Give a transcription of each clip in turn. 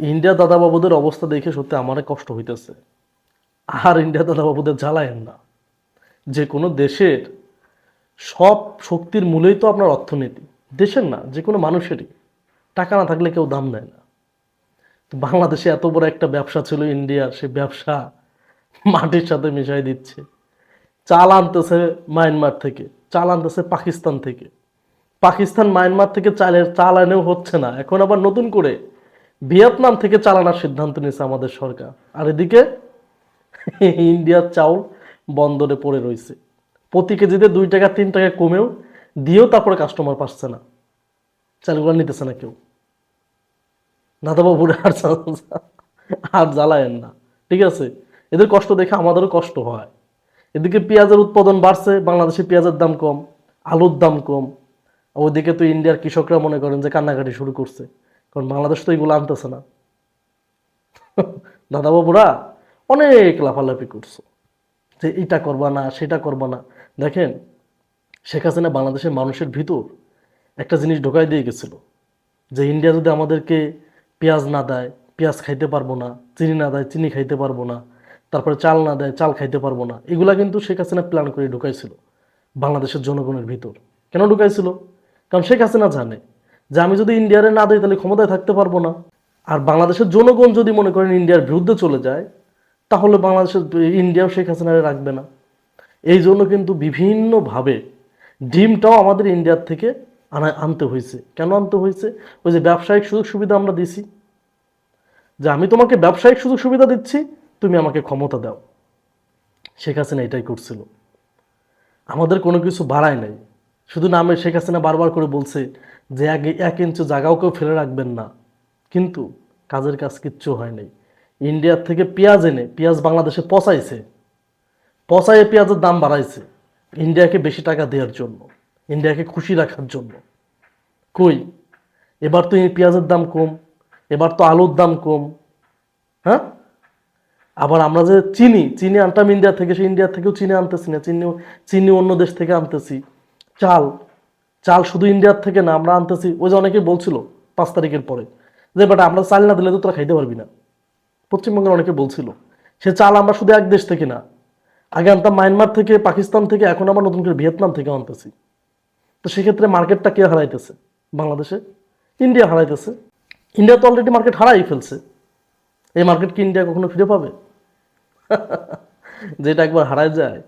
India দাদাবাবুদের অবস্থা দেখে সত্যি আমারে কষ্ট হইতেছে। আর ইন্ডিয়া দাদাবাবুদের জ্বালায়েন না। যে কোনো দেশের সব শক্তির মূলেই তো আপনার অর্থনীতি। দেশের না, যে কোনো মানুষেরই। টাকা না থাকলে কেউ দাম দেয় না। তো বাংলাদেশে এত বড় একটা ব্যবসা ছিল ইন্ডিয়ার, সে ব্যবসা মাটির সাথে মিশাই দিচ্ছে। চাল আনতেছে মায়ানমার থেকে, চাল আনতেছে পাকিস্তান থেকে। পাকিস্তান, মায়ানমার থেকে চালের চাল এনেও হচ্ছে না। এখন আবার নতুন করে ভিয়েতনাম থেকে চালানোর সিদ্ধান্ত নিয়েছে আমাদের সরকার। আর এদিকে ইন্ডিয়ার চাউল বন্দরে পড়ে রয়েছে। প্রতি কেজিতে দুই টাকা, তিন টাকা কমেও দিয়েও তারপরে কাস্টমার পাচ্ছে না। চালগুলো নিতেছে না কেউ। দাদাবাবুরে আর আর জ্বালায়েন না। ঠিক আছে? এদের কষ্ট দেখে আমাদেরও কষ্ট হয়। এদিকে পেঁয়াজের উৎপাদন বাড়ছে, বাংলাদেশে পেঁয়াজের দাম কম, আলুর দাম কম। ওইদিকে তো ইন্ডিয়ার কৃষকরা মনে করেন যে কান্নাকাটি শুরু করছে। কারণ বাংলাদেশ তো এগুলো আনতেছে না। দাদাবাবুরা অনেক লাফালাফি করছ যে এটা করবা না, সেটা করবা না। দেখেন, শেখ হাসিনা বাংলাদেশের মানুষের ভিতর একটা জিনিস ঢোকাই দিয়ে গেছিল যে ইন্ডিয়া যদি আমাদেরকে পেঁয়াজ না দেয়, পেঁয়াজ খাইতে পারব না, চিনি না দেয়, চিনি খাইতে পারব না, তারপরে চাল না দেয়, চাল খাইতে পারব না, এগুলা কিন্তু শেখ হাসিনা প্ল্যান করে ঢুকাইছিল বাংলাদেশের জনগণের ভিতর। কেন ঢুকাইছিল? কারণ শেখ হাসিনা জানে যে আমি যদি ইন্ডিয়ারে না দিই তাহলে ক্ষমতায় থাকতে পারব না। আর বাংলাদেশের জনগণ যদি মনে করেন ইন্ডিয়ার বিরুদ্ধে চলে যায়, তাহলে বাংলাদেশের, ইন্ডিয়াও শেখ হাসিনারে রাখবে না। এই জন্য কিন্তু বিভিন্নভাবে ডিমটাও আমাদের ইন্ডিয়ার থেকে আনা আনতে হয়েছে। কেন আনতে হয়েছে? ওই যে ব্যবসায়িক সুযোগ সুবিধা আমরা দিছি। যে আমি তোমাকে ব্যবসায়িক সুযোগ সুবিধা দিচ্ছি, তুমি আমাকে ক্ষমতা দাও। শেখ হাসিনা এটাই করছিল। আমাদের কোনো কিছু বাড়ায় নাই। শুধু নামে শেখ হাসিনা বারবার করে বলছে যে এক এক ইঞ্চি জায়গাও কেউ ফেলে রাখবেন না। কিন্তু কাজের কাজ কিচ্ছু হয় নাই। ইন্ডিয়ার থেকে পেঁয়াজ এনে, পেঁয়াজ বাংলাদেশে পচাইছে। পচাইয়ে পেঁয়াজের দাম বাড়াইছে। ইন্ডিয়াকে বেশি টাকা দেওয়ার জন্য, ইন্ডিয়াকে খুশি রাখার জন্য। কই? এবার তো পেঁয়াজের দাম কম, এবার তো আলুর দাম কম হ্যাঁ? আবার আমরা যে চিনি চিনি আনতাম ইন্ডিয়া থেকে সেই ইন্ডিয়া থেকেও চিনি আনতেছি না, চিনি চিনি অন্য দেশ থেকে আনতেছি। চাল চাল শুধু ইন্ডিয়ার থেকে না, আমরা আনতেছি, ওই যে অনেকে বলছিল পাঁচ তারিখের পরে, যে, বাট, আমরা চাল না দিলে তো তোরা খাইতে পারবি না। পশ্চিমবঙ্গের অনেকে বলছিল, সে চাল আমরা শুধু এক দেশ থেকে না, আগে আনতাম মায়ানমার থেকে, পাকিস্তান থেকে, এখন আমরা নতুন করে ভিয়েতনাম থেকে আনতেছি। তো সেক্ষেত্রে মার্কেটটা কে হারাইতেছে? বাংলাদেশে? ইন্ডিয়া হারাইতেছে। ইন্ডিয়া তো অলরেডি মার্কেট হারাই ফেলছে। এই মার্কেট কি ইন্ডিয়া কখনো ফিরে পাবে? যেটা একবার হারায় যায়।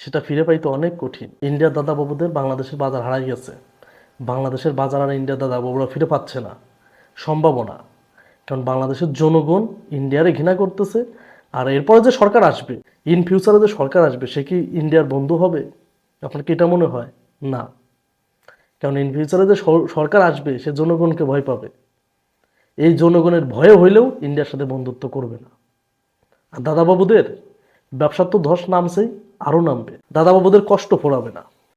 সেটা ফিরে পাইতে অনেক কঠিন। ইন্ডিয়ার দাদা বাবুদের বাংলাদেশের বাজার হারাই গেছে। বাংলাদেশের বাজার আর ইন্ডিয়ার দাদা বাবুরা ফিরে পাচ্ছে না। সম্ভাবনা। কারণ বাংলাদেশের জনগণ ইন্ডিয়ারে ঘৃণা করতেছে আর এরপরে যে সরকার আসবে ইন ফিউচারে যে সরকার আসবে, সে কি ইন্ডিয়ার বন্ধু হবে? আপনার কি এটা মনে হয়? না। কারণ ইন ফিউচারে যে সরকার আসবে, সে জনগণকে ভয় পাবে। এই জনগণের ভয়ে হইলেও ইন্ডিয়ার সাথে বন্ধুত্ব করবে না। আর দাদাবাবুদের ব্যবসার তো ধস নামছেই। আরও নামবে। দাদা বাবুদের কষ্ট ফোরাবে না।